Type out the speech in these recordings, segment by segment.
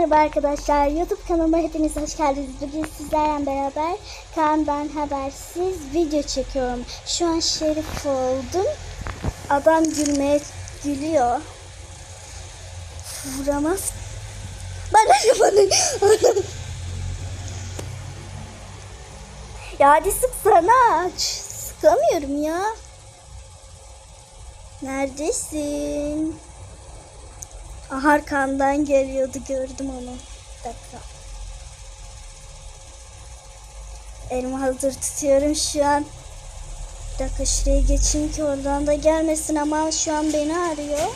Merhaba arkadaşlar. YouTube kanalıma hepiniz hoş geldiniz. Bugün sizlerle beraber Kaan'dan habersiz video çekiyorum. Şu an şerif oldum. Adam gülmeye gülüyor. Vuramaz. Bana bana? Ya hadi sıksana aç. Sıkamıyorum ya. Neredesin? Aha, Arkamdan geliyordu gördüm onu. Bir dakika. Elimi hazır tutuyorum şu an. Bir dakika şuraya geçeyim ki oradan da gelmesin ama şu an beni arıyor.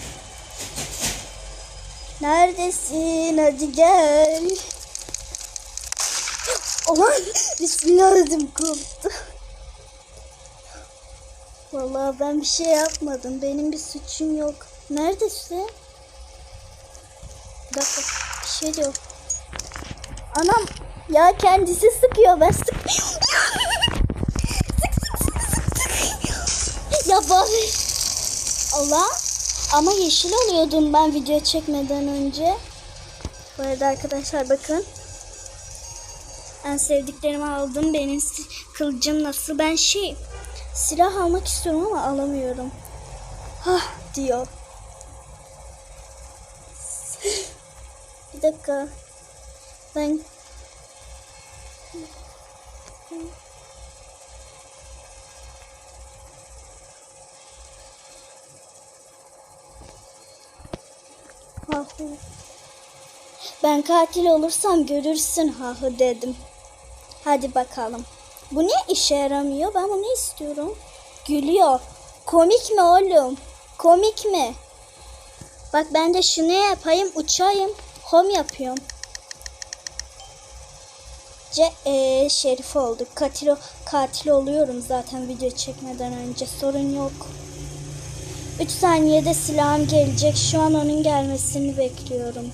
Neredesin? Hadi gel. Aman bismillah ödüm koptu. Vallahi ben bir şey yapmadım. Benim bir suçum yok. Neredesin? Bir dakika bir şey diyor. Anam ya kendisi sıkıyor ben sıkmıyorum. sık sık sık sık sık. Ya bari. Allah. Ama yeşil oluyordum ben video çekmeden önce. Bu arada arkadaşlar bakın. En sevdiklerimi aldım. Benim kılıcım nasıl? Ben şey silah almak istiyorum ama alamıyorum. Hah diyor. Bir dakika. Ben. Ben katil olursam görürsün hahu dedim. Hadi bakalım. Bu ne işe yaramıyor? Ben bunu istiyorum. Gülüyor. Komik mi oğlum? Komik mi? Bak ben de şunu yapayım uçayım. Home yapıyorum. Ce ee, şerif olduk. Katil, katil oluyorum zaten video çekmeden önce. Sorun yok. 3 saniyede silahım gelecek. Şu an onun gelmesini bekliyorum.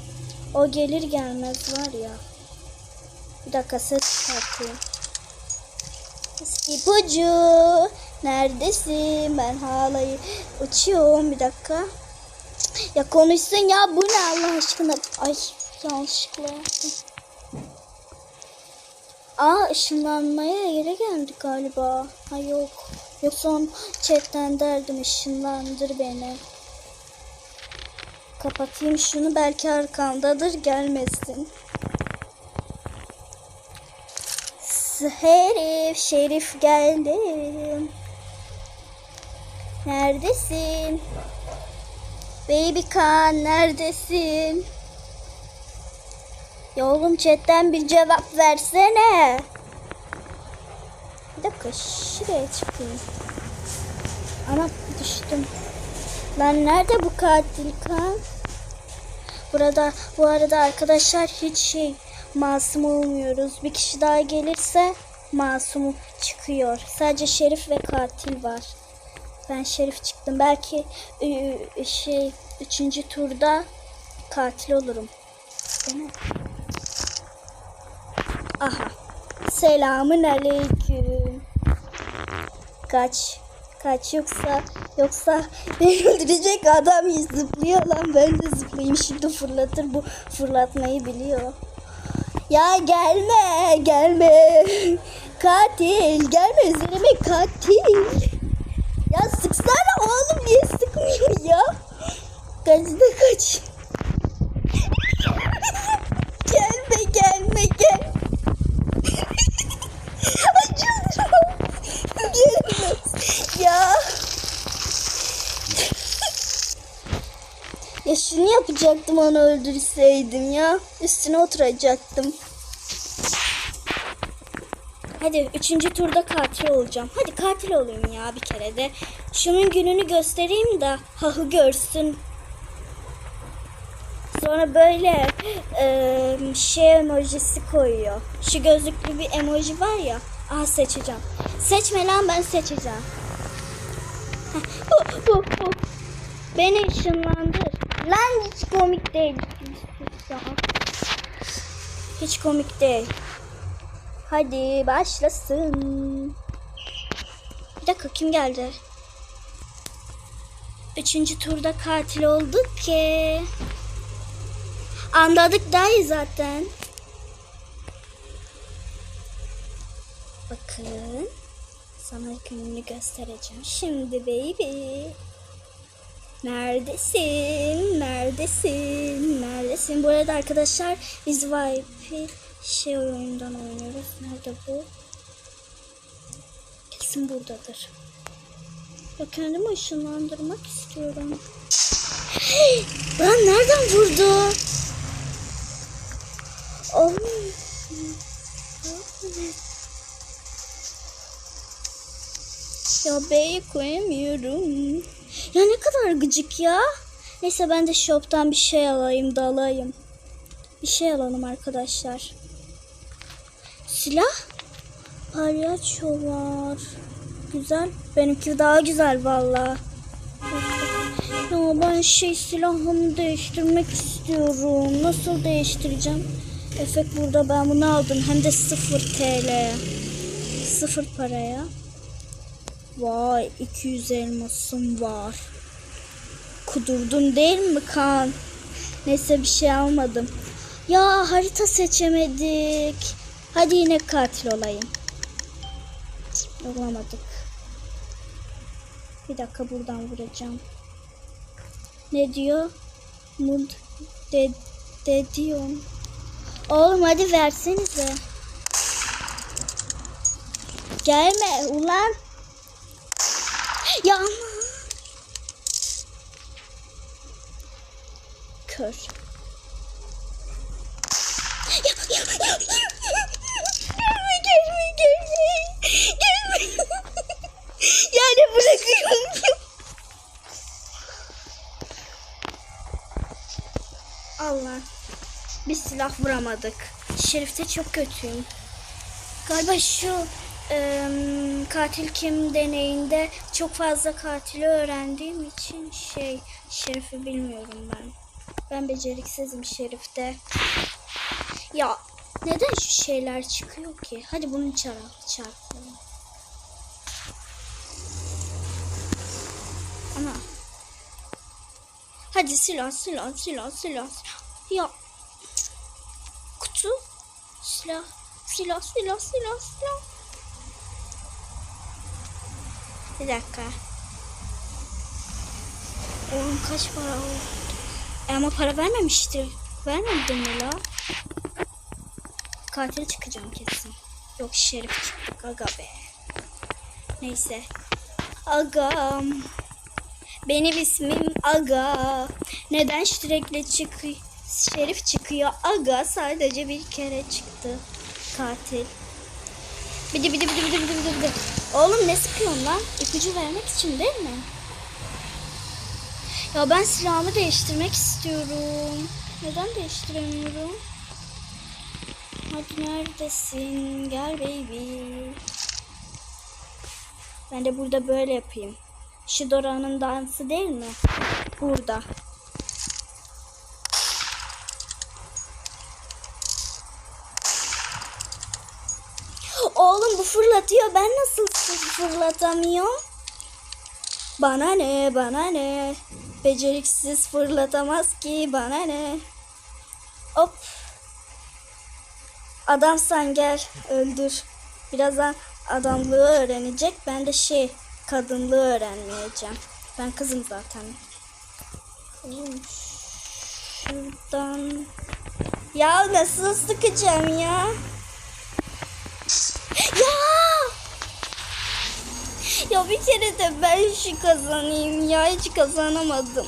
O gelir gelmez var ya. Bir dakika ses çıkartayım. İpucu. Neredesin? Ben halayı uçuyorum. Bir dakika. Ya konuşsun ya bu ne Allah aşkına. Ay yanlışlıkla yaptım. Aa ışınlanmaya yere geldik galiba. Ha yok. Yoksa on chatten derdim ışınlandır beni. Kapatayım şunu belki arkamdadır gelmesin. Herif, şerif geldim. Neredesin? Baby Kaan neredesin? Ya oğlum chatten bir cevap versene. Bir dakika şuraya çıkayım. Ama düştüm. Lan nerede bu katil kan? Burada bu arada arkadaşlar hiç şey masum olmuyoruz. Bir kişi daha gelirse masum çıkıyor. Sadece şerif ve katil var. Ben şerif çıktım. Belki şey üçüncü turda katil olurum. Değil mi? Aha. Selamın aleyküm. Kaç. Kaç yoksa yoksa beni öldürecek adam zıplıyor lan ben de zıplayayım şimdi fırlatır bu fırlatmayı biliyor. Ya gelme gelme katil gelme üzerime katil. Ya sıksana oğlum niye sıkmıyor ya? Da kaç. gelme gelme gel. Acıyorum. Gelme. Ya. ya şunu yapacaktım onu öldürseydim ya. Üstüne oturacaktım. Hadi üçüncü turda katil olacağım. Hadi katil olayım ya bir kere de. Şunun gününü göstereyim de hahı görsün. Sonra böyle e, şey emojisi koyuyor. Şu gözlüklü bir emoji var ya. Aha seçeceğim. Seçme lan ben seçeceğim. Heh, bu, bu, bu. Beni ışınlandır. Lan hiç komik değil. Hiç komik değil. Hadi başlasın. Bir dakika kim geldi? Üçüncü turda katil olduk ki. Anladık daha iyi zaten. Bakın. Sana gününü göstereceğim. Şimdi baby. Neredesin? Neredesin? Neredesin? Bu arada arkadaşlar biz Vibe'i şey oyundan oynuyoruz. Nerede bu? Kesin buradadır. Ya kendimi ışınlandırmak istiyorum. Lan nereden vurdu? Oh. Ya B'yi koyamıyorum. Ya ne kadar gıcık ya. Neyse ben de shop'tan bir şey alayım da alayım. Bir şey alalım arkadaşlar. Silah? Palyaço var. Güzel. Benimki daha güzel valla. Ya ben şey silahımı değiştirmek istiyorum. Nasıl değiştireceğim? Efekt burada ben bunu aldım. Hem de 0 TL. 0 paraya. Vay 200 elmasım var. Kudurdun değil mi kan? Neyse bir şey almadım. Ya harita seçemedik. Hadi yine katil olayım. Olamadık. Bir dakika buradan vuracağım. Ne diyor? Mud de, de diyorum. Oğlum hadi versenize. Gelme ulan. Ya ama. Kör. Silah vuramadık. Şerif'te çok kötüyüm. Galiba şu em, katil kim deneyinde çok fazla katili öğrendiğim için şey Şerif'i bilmiyorum ben. Ben beceriksizim Şerif'te. Ya neden şu şeyler çıkıyor ki? Hadi bunu çarp çarpalım. Ana. Hadi silah silah silah silah. Ya silah silah silah silah silah. Bir dakika. Oğlum kaç para oldu? E ama para vermemiştir. Vermedin mi la? Katil çıkacağım kesin. Yok şerif çıktık aga be. Neyse. Agam. Benim ismim Aga. Neden sürekli çıkıyor? Şerif çıkıyor. Aga sadece bir kere çıktı. Katil. Bidi bidi bidi bidi bidi bidi. Oğlum ne sıkıyorsun lan? İpucu vermek için değil mi? Ya ben silahımı değiştirmek istiyorum. Neden değiştiremiyorum? Hadi neredesin? Gel baby. Ben de burada böyle yapayım. Şu Dora'nın dansı değil mi? Burada. Fırlatıyor. Ben nasıl fırlatamıyorum? Bana ne, bana ne? Beceriksiz fırlatamaz ki bana ne? Hop. Adamsan gel öldür. Birazdan adamlığı öğrenecek. Ben de şey kadınlığı öğrenmeyeceğim. Ben kızım zaten. Şuradan. Ya nasıl sıkacağım? Ya! Ya bir kere de ben şu kazanayım ya hiç kazanamadım.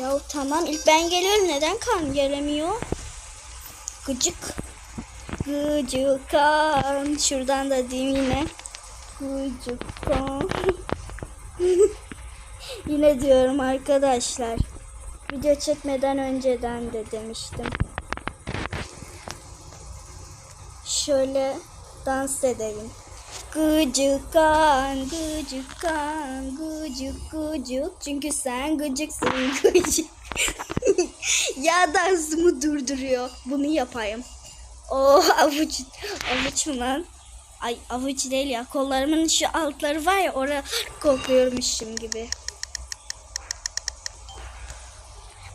Ya tamam ilk ben geliyorum neden kan gelemiyor? Gıcık. Gıcık kan. Şuradan da diyeyim yine. Gıcık kan. yine diyorum arkadaşlar. Video çekmeden önceden de demiştim. Şöyle dans edelim. Gıcıkan, gıcıkan, gıcık gıcık. Çünkü sen gıcıksın gıcık. ya dansımı durduruyor. Bunu yapayım. O avuç, avuç mu lan? Ay avuç değil ya. Kollarımın şu altları var ya oraya kokluyormuşum gibi.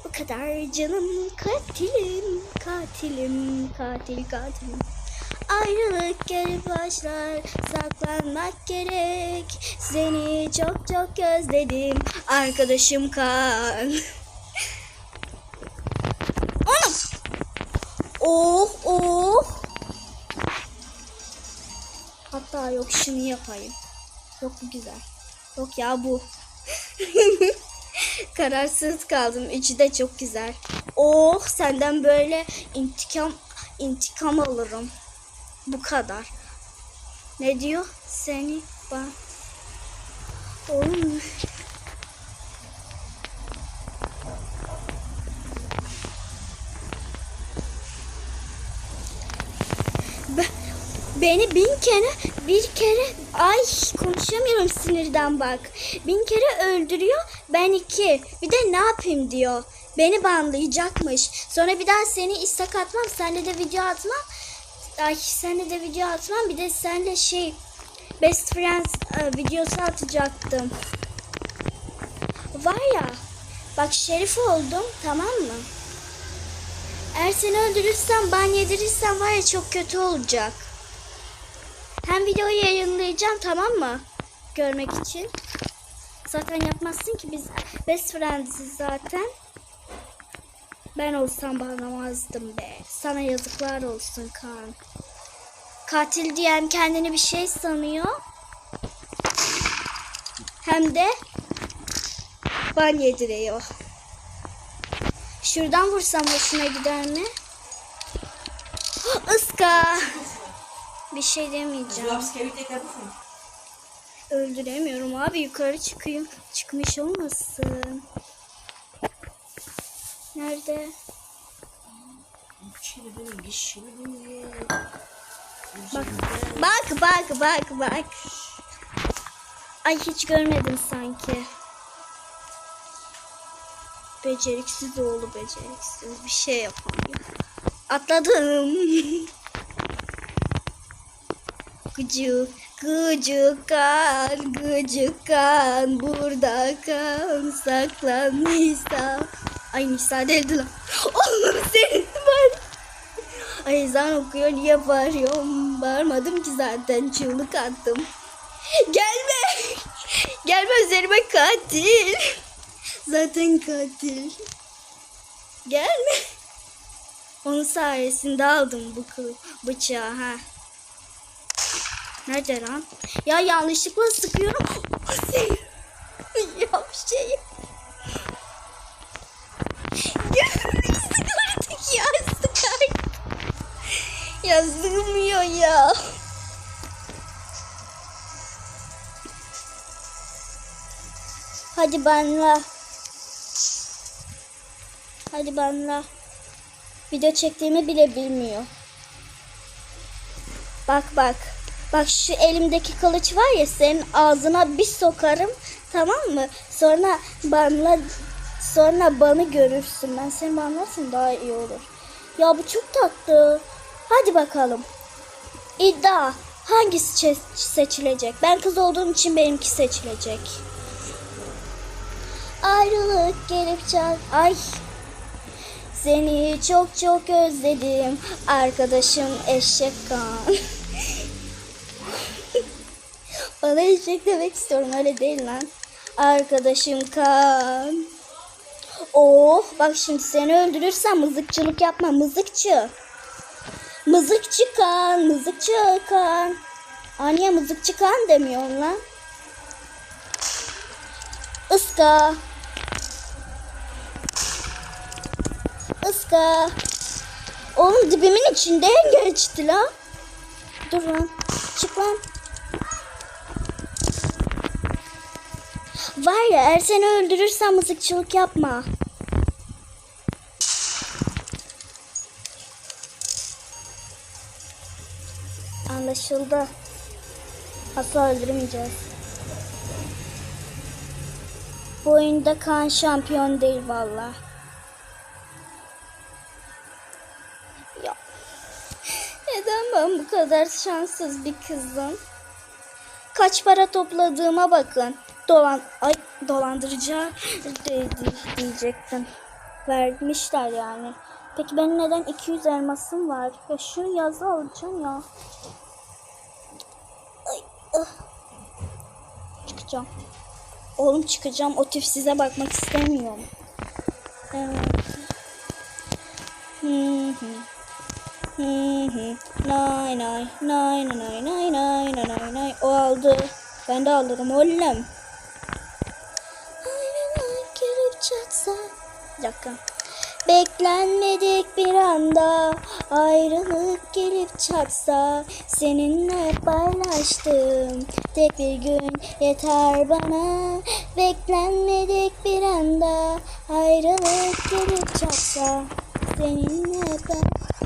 Bu kadar canım katilim, katilim, katil katilim. Ayrılık geri başlar, saklanmak gerek. Seni çok çok özledim, arkadaşım kan. Anam! Oh oh! Hatta yok şunu yapayım. Yok bu güzel. Yok ya bu. Kararsız kaldım. İçi de çok güzel. Oh senden böyle intikam intikam alırım. Bu kadar. Ne diyor? Seni ben. Oğlum. Be- Beni bin kere bir kere ay konuşamıyorum sinirden bak. Bin kere öldürüyor ben iki. Bir de ne yapayım diyor. Beni banlayacakmış. Sonra bir daha seni istek atmam. Senle de video atmam. Ay senle de video atmam. Bir de senle şey Best Friends e, videosu atacaktım. Var ya bak şerif oldum tamam mı? Eğer seni öldürürsem ban yedirirsem var ya çok kötü olacak. Hem videoyu yayınlayacağım tamam mı? Görmek için. Zaten yapmazsın ki biz best friends'iz zaten. Ben olsam bağlamazdım be. Sana yazıklar olsun Kaan. Katil diyen kendini bir şey sanıyor. Hem de ban yediriyor. Şuradan vursam hoşuna gider mi? Iska. Bir şey demeyeceğim. Öldüremiyorum abi yukarı çıkayım. Çıkmış olmasın. Nerede? Bak bak bak bak bak. Ay hiç görmedim sanki. Beceriksiz oğlu beceriksiz bir şey yapamıyor. Atladım. Gıcık, gıcık kan, gıcık kan, burada kan, saklan Nisa. Ay Nisa deldi lan. Oğlum senin var. Ay ezan okuyor niye bağırıyorum? Bağırmadım ki zaten çığlık attım. Gelme. Gelme üzerime katil. Zaten katil. Gelme. Onun sayesinde aldım bu kıl bıçağı ha. Nerede lan? Ya yanlışlıkla sıkıyorum. ya şey. Artık ya. Ya. Hadi banla. Hadi banla. Video çektiğimi bile bilmiyor. Bak bak. Bak şu elimdeki kılıç var ya senin ağzına bir sokarım. Tamam mı? Sonra banla sonra banı görürsün. Ben seni banlarsam daha iyi olur. Ya bu çok tatlı. Hadi bakalım. İddia. Hangisi seçilecek? Ben kız olduğum için benimki seçilecek. Ayrılık gelip çal. Ay. Seni çok çok özledim. Arkadaşım eşek kan. Bana eşek demek istiyorum öyle değil lan. Arkadaşım kan. Oh bak şimdi seni öldürürsem mızıkçılık yapma mızıkçı. Mızıkçı kan, mızıkçı kan. Aa mızıkçı kan demiyorsun lan? Iska. Iska. Oğlum dibimin içinden geçti lan. Dur lan. Çık lan. Var ya eğer seni öldürürsem mızıkçılık yapma. Anlaşıldı. Asla öldürmeyeceğiz. Bu oyunda kan şampiyon değil valla. Ya. Neden ben bu kadar şanssız bir kızım? Kaç para topladığıma bakın. Dolan ay dolandırıcı diyecektim. Vermişler yani. Peki benim neden 200 elmasım var? Ya şu yazı alacağım ya. Ay, ah. Çıkacağım. Oğlum çıkacağım. O tip size bakmak istemiyorum. Evet. Hı. Hı hı. Nay nay nay nay nay nay nay nay nay. O aldı. Ben de alırım oğlum. Çatsa. Dakika. Beklenmedik bir anda ayrılık gelip çatsa seninle paylaştım tek bir gün yeter bana beklenmedik bir anda ayrılık gelip çatsa seninle ben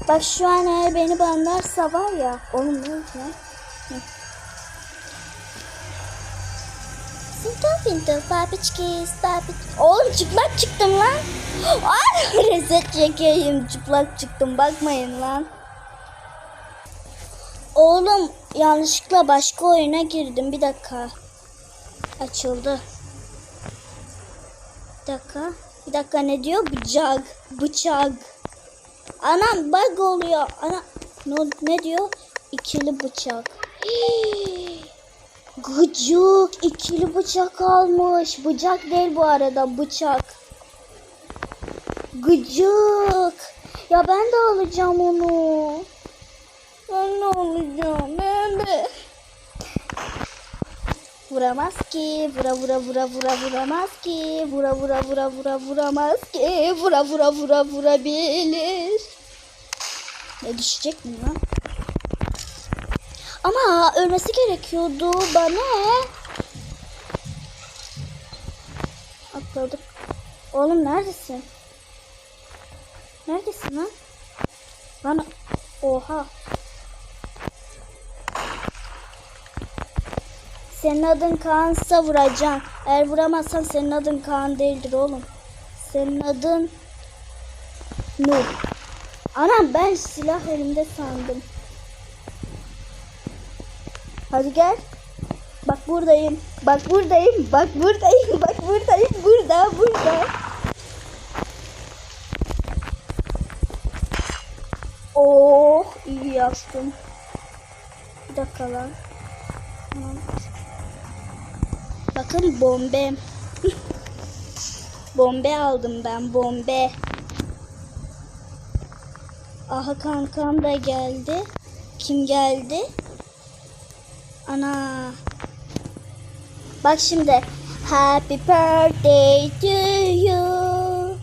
bak şu an eğer beni banlarsa var ya oğlum ne into babiçkis babiç. Oğlum çıplak çıktım lan. Ay reset çekeyim çıplak çıktım bakmayın lan. Oğlum yanlışlıkla başka oyuna girdim bir dakika. Açıldı. Bir dakika. Bir dakika ne diyor? Bıçak. Bıçak. Anam bug oluyor. Ana ne, ne diyor? İkili bıçak. Hii. Gıcık ikili bıçak almış. Bıçak değil bu arada bıçak. Gıcık. Ya ben de alacağım onu. Ben de alacağım. Ben de. Vuramaz ki. Vura vura vura vura vuramaz ki. Vura vura vura vura vuramaz ki. Vura vura vura vurabilir. Ne düşecek mi lan? Ama ölmesi gerekiyordu. Bana. Atladık. Oğlum neredesin? Neredesin lan? Bana. Oha. Senin adın Kaan'sa vuracaksın. Eğer vuramazsan senin adın Kaan değildir oğlum. Senin adın Nur. Anam ben silah elimde sandım. Hadi gel. Bak buradayım. Bak buradayım. Bak buradayım. Bak buradayım. Burada, burada. Oh, iyi yaptım. Bir dakika lan. Bakın bombe. bombe aldım ben. Bombe. Aha kankam da geldi. Kim geldi? Ana. Bak şimdi. Happy birthday to you.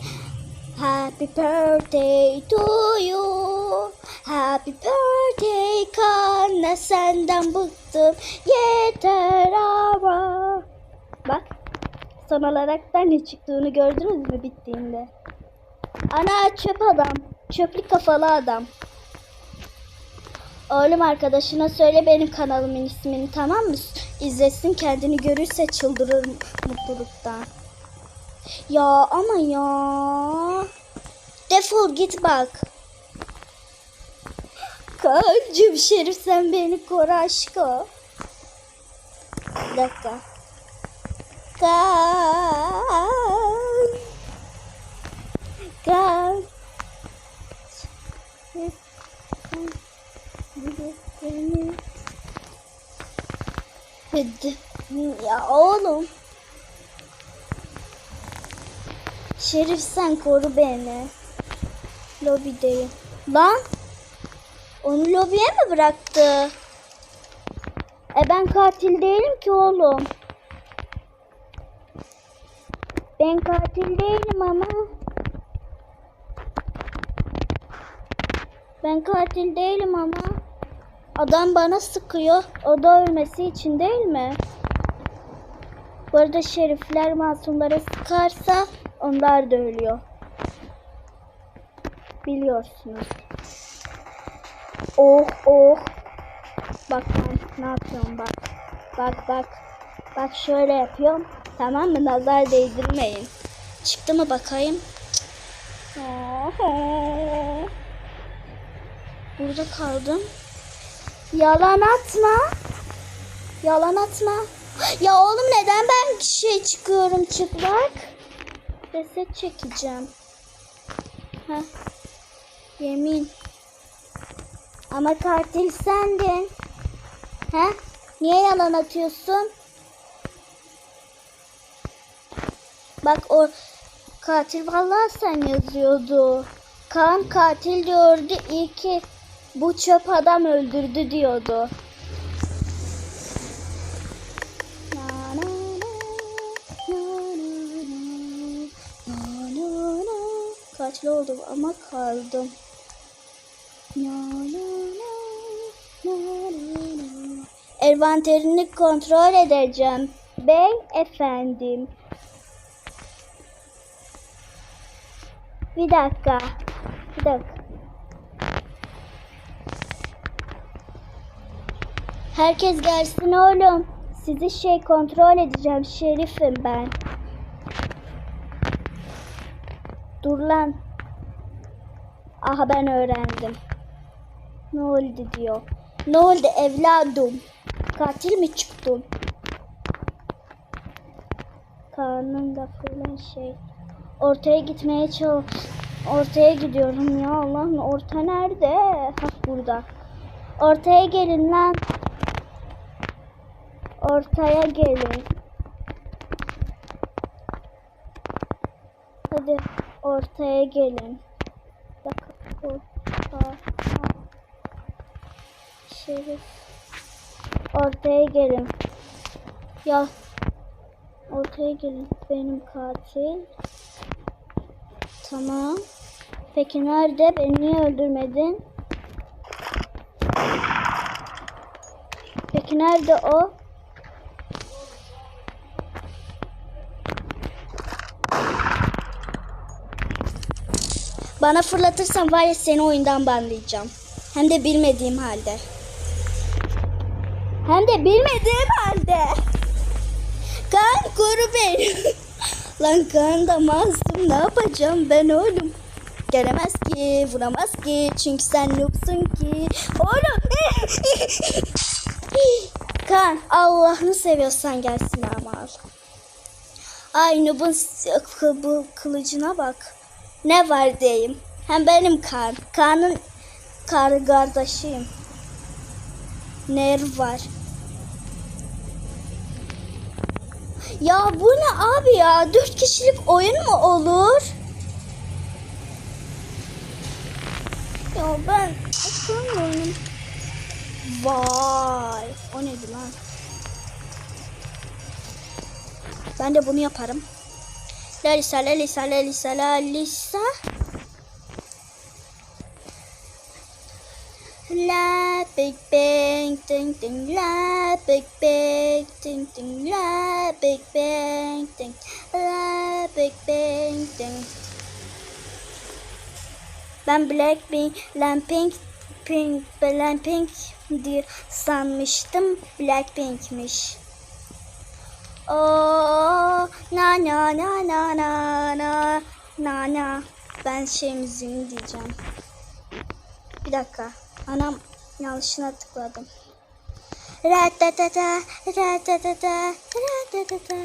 Happy birthday to you. Happy birthday Kana senden bıktım. Yeter ama. Bak. Son olarak da ne çıktığını gördünüz mü bittiğinde? Ana çöp adam. Çöplük kafalı adam. Oğlum arkadaşına söyle benim kanalımın ismini tamam mı? İzlesin kendini görürse çıldırır mutluluktan. Ya ama ya. Defol git bak. Kancım Şerif sen beni koru aşkım. Bir dakika. Kan. Kan. Hadi. Ya oğlum. Şerif sen koru beni. Lobideyim. Lan. Onu lobiye mi bıraktı? E ben katil değilim ki oğlum. Ben katil değilim ama. Ben katil değilim ama. Adam bana sıkıyor. O da ölmesi için değil mi? Bu arada şerifler masumlara sıkarsa onlar da ölüyor. Biliyorsunuz. Oh oh. Bak ben ne yapıyorum bak. Bak bak. Bak şöyle yapıyorum. Tamam mı? Nazar değdirmeyin. Çıktı mı bakayım? Burada kaldım. Yalan atma. Yalan atma. Ya oğlum neden ben şey çıkıyorum çıplak? Reset çekeceğim. Heh. Yemin. Ama katil sendin. He? Niye yalan atıyorsun? Bak o katil vallahi sen yazıyordu. Kaan katil diyordu. İyi ki bu çöp adam öldürdü diyordu. Kaçlı oldum ama kaldım. Envanterini kontrol edeceğim. Bey efendim. Bir dakika. Bir dakika. Herkes gelsin oğlum. Sizi şey kontrol edeceğim. Şerifim ben. Dur lan. Aha ben öğrendim. Ne oldu diyor. Ne oldu evladım? Katil mi çıktın? Karnımda falan şey. Ortaya gitmeye çalış. Ortaya gidiyorum ya Allah'ım orta nerede? Ha burada. Ortaya gelin lan. Ortaya gelin. Hadi ortaya gelin. Bak orta. Şerif. Ortaya gelin. Ya ortaya gelin. Benim katil. Tamam. Peki nerede? Beni niye öldürmedin? Peki nerede o? Bana fırlatırsan var ya seni oyundan banlayacağım. Hem de bilmediğim halde. Hem de bilmediğim halde. Kan koru beni. Lan kan da masum ne yapacağım ben oğlum? Gelemez ki, vuramaz ki çünkü sen yoksun ki. Oğlum. kan Allah'ını seviyorsan gelsin ama al. Ay Nub'un kılıcına bak. Ne var diyeyim. Hem benim kan. Kanın kar kardeşiyim. Nerv var. Ya bu ne abi ya? Dört kişilik oyun mu olur? Ya ben atamıyorum. Vay. O neydi lan? Ben de bunu yaparım. Lalisa, lalisa, lalisa, lalisa. La big bang ding ding la big bang ding ding la big bang ding la big bang ding Ben Blackpink, Blackpink, Pink, Blackpink diye sanmıştım. Blackpink'miş. Oo, na na na na na na na na. Ben şey müziğini diyeceğim. Bir dakika. Anam yanlışına tıkladım. Ratatata, ratatata, ratatata.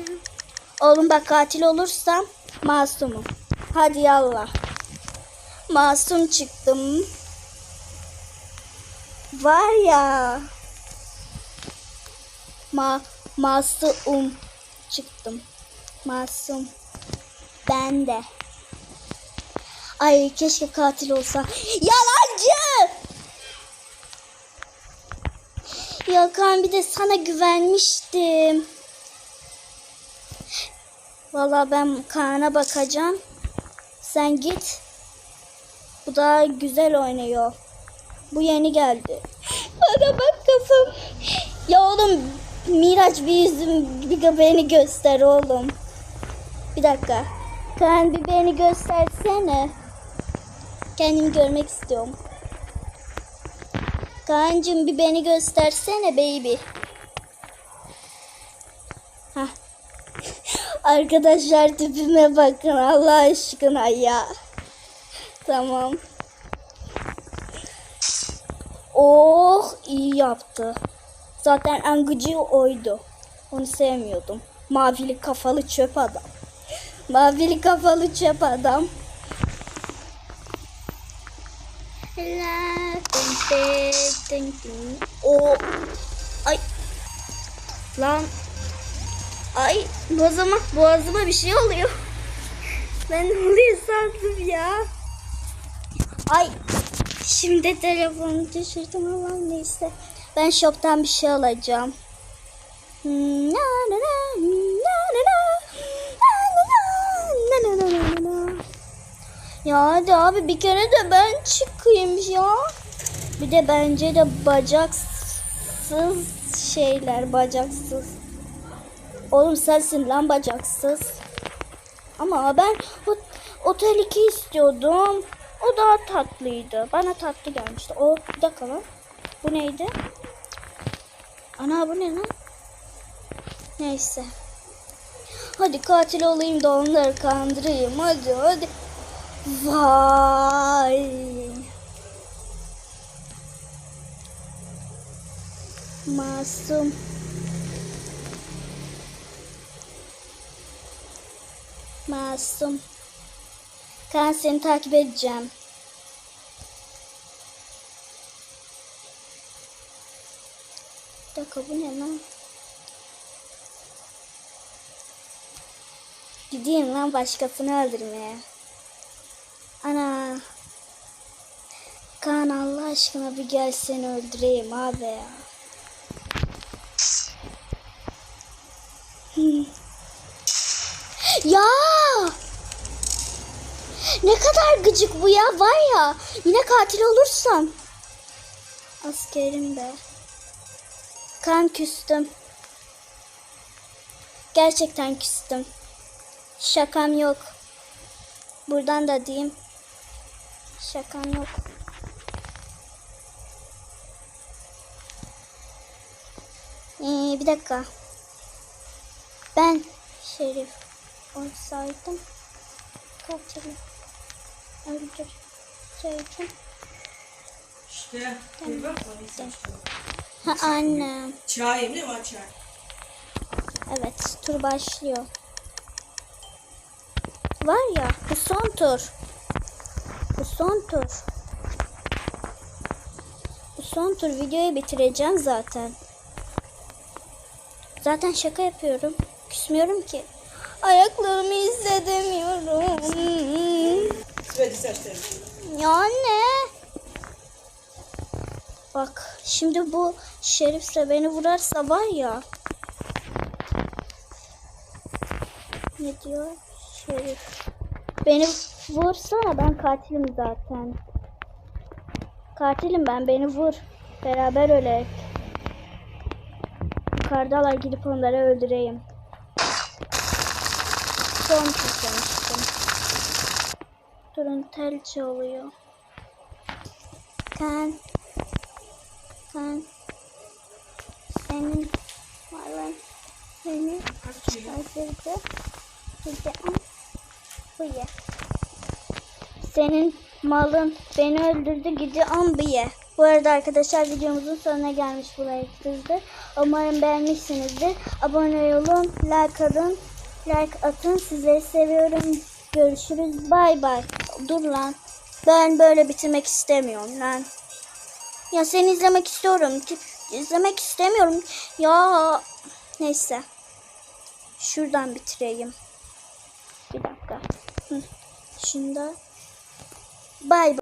Oğlum bak katil olursam masumum. Hadi yallah. Masum çıktım. Var ya. Ma masum çıktım. Masum. Ben de. Ay keşke katil olsa. Yalancı! Ya Kaan bir de sana güvenmiştim. Vallahi ben Kaan'a bakacağım. Sen git. Bu daha güzel oynuyor. Bu yeni geldi. Bana bak kafam. Ya oğlum Miraç bir yüzüm bir beni göster oğlum. Bir dakika. Kaan bir beni göstersene. Kendimi görmek istiyorum. Kaan'cığım bir beni göstersene baby. Arkadaşlar tipime bakın Allah aşkına ya. Tamam. Oh iyi yaptı. Zaten en gıcığı oydu. Onu sevmiyordum. Mavili kafalı çöp adam. Mavili kafalı çöp adam. O ay lan ay boğazıma boğazıma bir şey oluyor. Ben ne oluyor sandım ya. Ay şimdi telefonu düşürdüm ama neyse. Ben shop'tan bir şey alacağım. Ya hadi abi bir kere de ben çıkayım ya. Bir de bence de bacaksız şeyler bacaksız. Oğlum sensin lan bacaksız. Ama ben o, otel 2 istiyordum. O daha tatlıydı. Bana tatlı gelmişti. O bir dakika lan. Bu neydi? Ana bu ne lan? Neyse. Hadi katil olayım da onları kandırayım. Hadi hadi. Vay. Masum. Masum. Kan seni takip edeceğim. Bir dakika bu ne lan? Gideyim lan başkasını öldürmeye. Ana. Kaan Allah aşkına bir gel seni öldüreyim abi ya. Ya! Ne kadar gıcık bu ya var ya. Yine katil olursam. Askerim be. Kan küstüm. Gerçekten küstüm. Şakam yok. Buradan da diyeyim. Şakam yok. Ee, bir dakika. Ben Şerif olsaydım katili öldürseydim. İşte. Ha annem. Çay değil mi o çay? Evet tur başlıyor. Var ya bu son tur. Bu son tur. Bu son tur videoyu bitireceğim zaten. Zaten şaka yapıyorum. Küsmüyorum ki. Ayaklarımı hissedemiyorum. Saçlarım. Ya anne. Bak şimdi bu şerifse beni vurarsa var ya. Ne diyor? Şerif. Beni vursana ben katilim zaten. Katilim ben beni vur. Beraber ölek. Yukarıdalar gidip onları öldüreyim. Son tutmuştum. Durun telçi oluyor. Kan. Kan. Senin Kaç çayı? öldürdü. Bir de bu ye. Senin malın beni öldürdü gidi an bu arada arkadaşlar videomuzun sonuna gelmiş bulaydınızdır. Umarım beğenmişsinizdir. Abone olun, like atın, like atın. Sizleri seviyorum. Görüşürüz. Bay bay. Dur lan. Ben böyle bitirmek istemiyorum lan. Ya seni izlemek istiyorum. Tip izlemek istemiyorum. Ya neyse. Şuradan bitireyim. Bir dakika. Şunda. Bay bay.